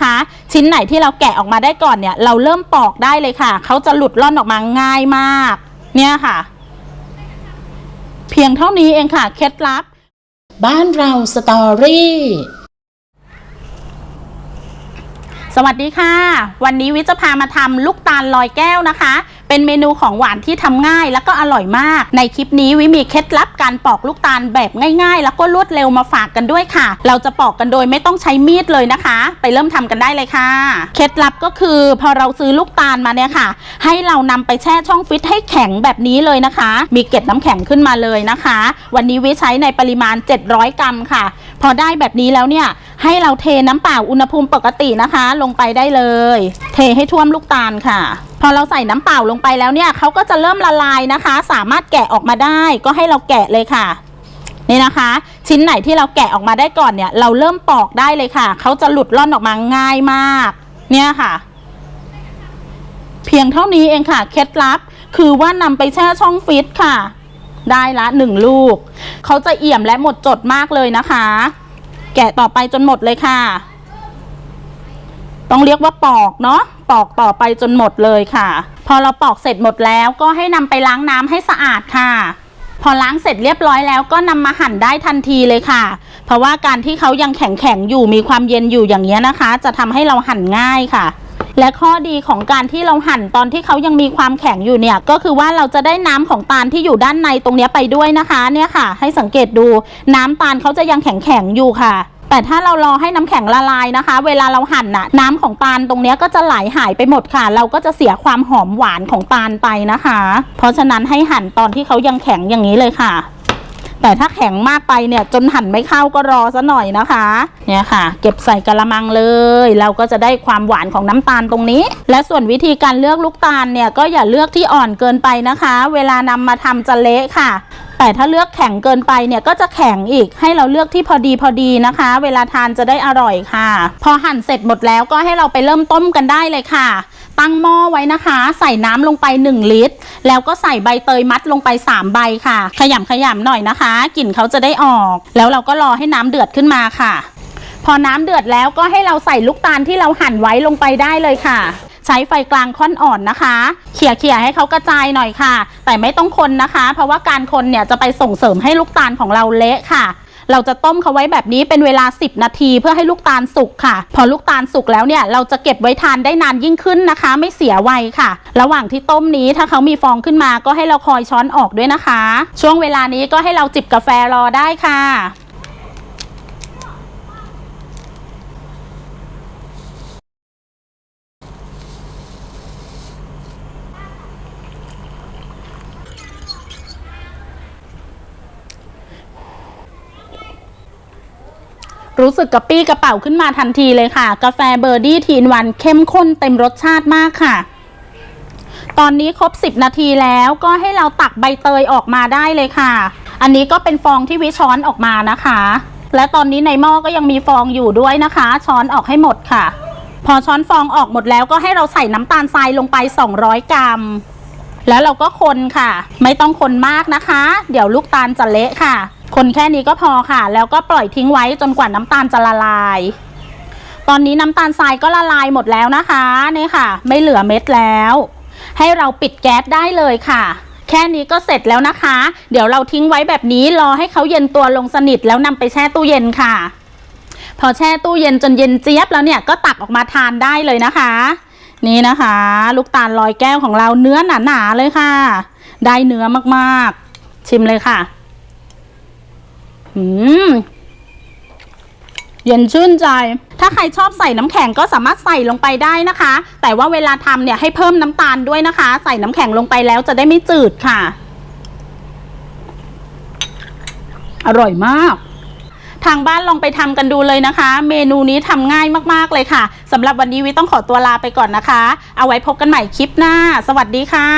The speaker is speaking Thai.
นะคะ ชิ้นไหนที่เราแกะออกมาได้ก่อนเนี่ย เราเริ่มปอกได้เลยค่ะ เขาจะหลุดล่อนออกมาง่ายมาก เนี่ยค่ะ เพียงเท่านี้เองค่ะ เคล็ดลับ บ้านเราสตอรี่สวัสดีค่ะ วันนี้วิจะพามาทำลูกตาลลอยแก้วนะคะ เป็นเมนูของหวานที่ทำง่าย แล้วก็อร่อยมาก ในคลิปนี้วิมีเคล็ดลับการปอกลูกตาลแบบง่าย ๆ แล้วก็รวดเร็วมาฝากกันด้วยค่ะ เราจะปอกกันโดยไม่ต้องใช้มีดเลยนะคะ ไปเริ่มทำกันได้เลยค่ะ เคล็ดลับก็คือพอเราซื้อลูกตาลมาเนี่ยค่ะ ให้เรานำไปแช่ช่องฟิตให้แข็งแบบนี้เลยนะคะ มีเกล็ดน้ำแข็งขึ้นมาเลยนะคะ วันนี้วิใช้ในปริมาณ 700 กรัมค่ะ พอได้แบบนี้แล้วเนี่ย ให้เราเทน้ำเปล่าอุณหภูมิปกตินะคะ ลงไปได้เลย เทให้ท่วมลูกตาลค่ะ พอเราใส่น้ำเปล่าลงไปแล้วเนี่ยเขาก็จะเริ่มละลายนะคะ สามารถแกะออกมาได้ก็ให้เราแกะเลยค่ะนี่นะคะ ชิ้นไหนที่เราแกะออกมาได้ก่อนเนี่ย เราเริ่มปอกได้เลยค่ะเขาจะหลุดล่อนออกมาง่ายมาก เนี่ยค่ะ เพียงเท่านี้เองค่ะเคล็ดลับ คือว่านำไปแช่ช่องฟิตค่ะ ได้ละหนึ่งลูกเขาจะเอี่ยมและหมดจดมากเลยนะคะ แกะต่อไปจนหมดเลยค่ะ ต้องเรียกว่าปอกเนาะปอกต่อไปจนหมดเลยค่ะ พอเราปอกเสร็จหมดแล้วก็ให้นำไปล้างน้ำให้สะอาดค่ะ พอล้างเสร็จเรียบร้อยแล้วก็นำมาหั่นได้ทันทีเลยค่ะ เพราะว่าการที่เขายังแข็งๆอยู่มีความเย็นอยู่อย่างนี้ยนะคะ จะทำให้เราหั่นง่ายค่ะ และข้อดีของการที่เราหั่นตอนที่เขายังมีความแข็งอยู่เนี่ย ก็คือว่าเราจะได้น้ำของตาลที่อยู่ด้านในตรงนี้ไปด้วยนะคะเนี่ยค่ะ ให้สังเกตดูน้ำตาลเขาจะยังแข็งๆอยู่ค่ะ แต่ถ้าเรารอให้น้ำแข็งละลายนะคะ เวลาเราหั่นน่ะน้ำของตาลตรงนี้ก็จะไหลหายไปหมดค่ะ เราก็จะเสียความหอมหวานของตาลไปนะคะ เพราะฉะนั้นให้หั่นตอนที่เขายังแข็งอย่างนี้เลยค่ะ แต่ถ้าแข็งมากไปเนี่ยจนหั่นไม่เข้าก็รอซะหน่อยนะคะ เนี่ยค่ะ เก็บใส่กระมังเลย เราก็จะได้ความหวานของน้ำตาลตรงนี้ และส่วนวิธีการเลือกลูกตาลเนี่ยก็อย่าเลือกที่อ่อนเกินไปนะคะ เวลานำมาทำจะเละค่ะแต่ถ้าเลือกแข็งเกินไปเนี่ยก็จะแข็งอีกให้เราเลือกที่พอดีพอดีนะคะ เวลาทานจะได้อร่อยค่ะ พอหั่นเสร็จหมดแล้วก็ให้เราไปเริ่มต้มกันได้เลยค่ะ ตั้งหม้อไว้นะคะ ใส่น้ำลงไป 1 ลิตร แล้วก็ใส่ใบเตยมัดลงไป 3 ใบค่ะ ขยำขยำหน่อยนะคะกลิ่นเขาจะได้ออก แล้วเราก็รอให้น้ำเดือดขึ้นมาค่ะ พอน้ำเดือดแล้วก็ให้เราใส่ลูกตาลที่เราหั่นไว้ลงไปได้เลยค่ะ ใช้ไฟกลางค่อนอ่อนนะคะ เขี่ยเขี่ยให้เขากระจายหน่อยค่ะ แต่ไม่ต้องคนนะคะ เพราะว่าการคนเนี่ยจะไปส่งเสริมให้ลูกตาลของเราเละค่ะ เราจะต้มเขาไว้แบบนี้เป็นเวลา 10 นาทีเพื่อให้ลูกตาลสุกค่ะ พอลูกตาลสุกแล้วเนี่ยเราจะเก็บไว้ทานได้นานยิ่งขึ้นนะคะ ไม่เสียไวค่ะ ระหว่างที่ต้มนี้ถ้าเขามีฟองขึ้นมาก็ให้เราคอยช้อนออกด้วยนะคะ ช่วงเวลานี้ก็ให้เราจิบกาแฟรอได้ค่ะ รู้สึกกระปี้กระเป๋าขึ้นมาทันทีเลยค่ะ กาแฟเบอร์ดี้ทีนวันเข้มข้นเต็มรสชาติมากค่ะ ตอนนี้ครบ 10 นาทีแล้วก็ให้เราตักใบเตยออกมาได้เลยค่ะ อันนี้ก็เป็นฟองที่วิช้อนออกมานะคะ และตอนนี้ในหม้อก็ยังมีฟองอยู่ด้วยนะคะ ช้อนออกให้หมดค่ะ พอช้อนฟองออกหมดแล้วก็ให้เราใส่น้ำตาลทรายลงไป 200 กรัม แล้วเราก็คนค่ะ ไม่ต้องคนมากนะคะ เดี๋ยวลูกตาลจะเละค่ะ คนแค่นี้ก็พอค่ะ แล้วก็ปล่อยทิ้งไว้จนกว่าน้ำตาลจะละลาย ตอนนี้น้ำตาลทรายก็ละลายหมดแล้วนะคะนี่ค่ะ ไม่เหลือเม็ดแล้ว ให้เราปิดแก๊สได้เลยค่ะ แค่นี้ก็เสร็จแล้วนะคะ เดี๋ยวเราทิ้งไว้แบบนี้รอให้เขาเย็นตัวลงสนิทแล้วนำไปแช่ตู้เย็นค่ะ พอแช่ตู้เย็นจนเย็นเจี๊ยบแล้วเนี่ยก็ตักออกมาทานได้เลยนะคะ นี่นะคะ ลูกตาลลอยแก้วของเราเนื้อหนาๆเลยค่ะ ได้เนื้อมากๆ ชิมเลยค่ะ อืมเย็นชื่นใจ ถ้าใครชอบใส่น้ำแข็งก็สามารถใส่ลงไปได้นะคะ แต่ว่าเวลาทำเนี่ยให้เพิ่มน้ำตาลด้วยนะคะ ใส่น้ำแข็งลงไปแล้วจะได้ไม่จืดค่ะ อร่อยมาก ทางบ้านลองไปทำกันดูเลยนะคะ เมนูนี้ทำง่ายมากๆเลยค่ะสำหรับวันนี้วิต้องขอตัวลาไปก่อนนะคะ เอาไว้พบกันใหม่คลิปหน้า สวัสดีค่ะ